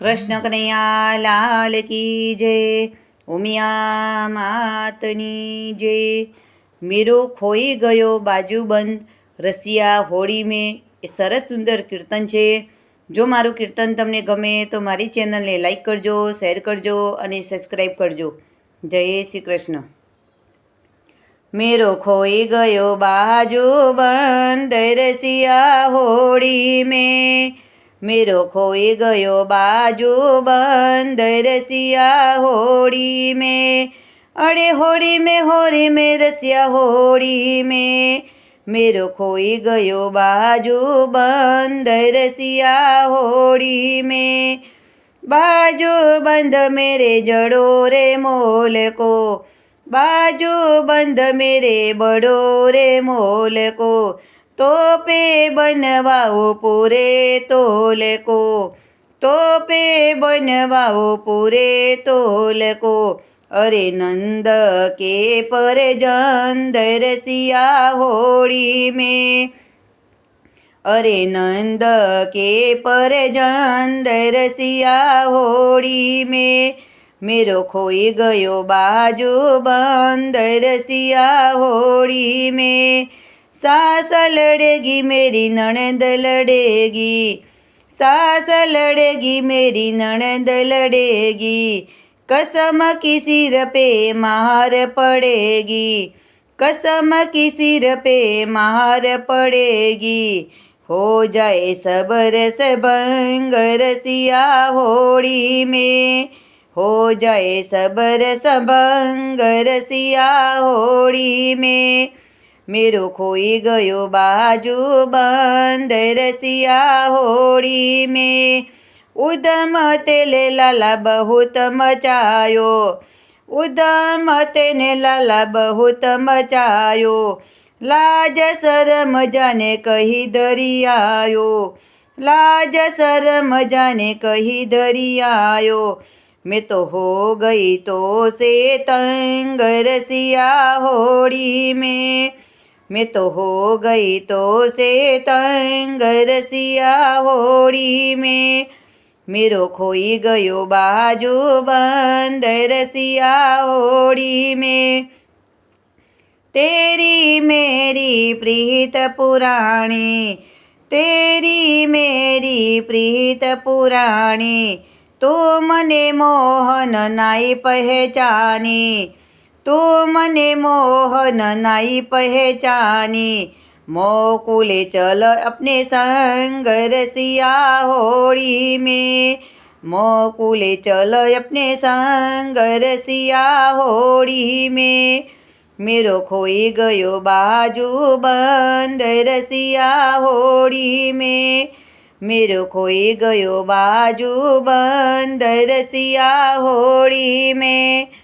કૃષ્ણ કનૈયા, લાલ કી જય, ઉમિયા માતની જય. મેરો ખોઈ ગયો બાજુ બંધ, રસિયા હોળી મેં, એ સરસ સુંદર કીર્તન છે. જો મારું કીર્તન તમને ગમે તો મારી ચેનલને લાઈક કરજો શેર કરજો અને સબસ્ક્રાઈબ કરજો. જય શ્રી કૃષ્ણ. મેરો ખોઈ ગયો બાજુ બંધ, રસિયા હોળી મેં મેરો ખોઈ ગયો બાજુ બંધ રસિયા હોળી મેં અરે હોળી મેં હોળી મેં રસિયા હોળી મેં મેરો ખોઈ ગયો બાજુ બંધ રસિયા હોળી મેં બાજુ બંધ મેરે જડો રે મોલ કો બાજુ બંધ મેરે બડો રે મોલ કો તોપે બનવાઓ પૂરે કો તોપે બનવાઓ પૂરે તોલ કો અરે નંદ કે પર જંદર સિયા હોળી મેં. અરે નંદ કે પર જંદર સિયા હોળી મેં. મેરો ખોઈ ગયો બાજુ બંદર સિયા હોળી મેં. सास लड़ेगी मेरी नणंद लड़ेगी सास लड़ेगी मेरी नणंद लड़ेगी कसम की सिर पे मार पड़ेगी कसम की सिर पे मार पड़ेगी हो जाए सब रस भंग रसिया होड़ी में हो जाए सब रस भंग रसिया होड़ी में મેરો ખોઈ ગયો બાજુ બંધ રસિયા હોળી મેં ઉદમ તેલે લાલા બહુત મચાયો ઉદમ તેને લાલા બહુત મચાયો લાજ શરમ જાને કહી દરિયાયો લાજ શરમ જાને કહી દરિયાયો મેં તો હો ગઈ તો સે તંગ રસિયા હોડી મેં मैं तो हो गई तो से तंग रसिया होड़ी में मेरो खोई गयो बाजू बंद रसिया होड़ी में तेरी मेरी प्रीत पुराणी तेरी मेरी प्रीत पुराणी तो मने मोहन नाई पहचानी તું મને મોહન નાઈ પહેચાની. મોકુલે ચલ અપને સંગ રસિયા હોળી મેં. મોકુલે ચલ અપને સંગ રસિયા હોળી મેં. મેરો ખોઈ ગયો બાજુ બંધ રસિયા હોળી મેં. મેરો ખોઈ ગયો બાજુ બંધ રસિયા હોળી મેં.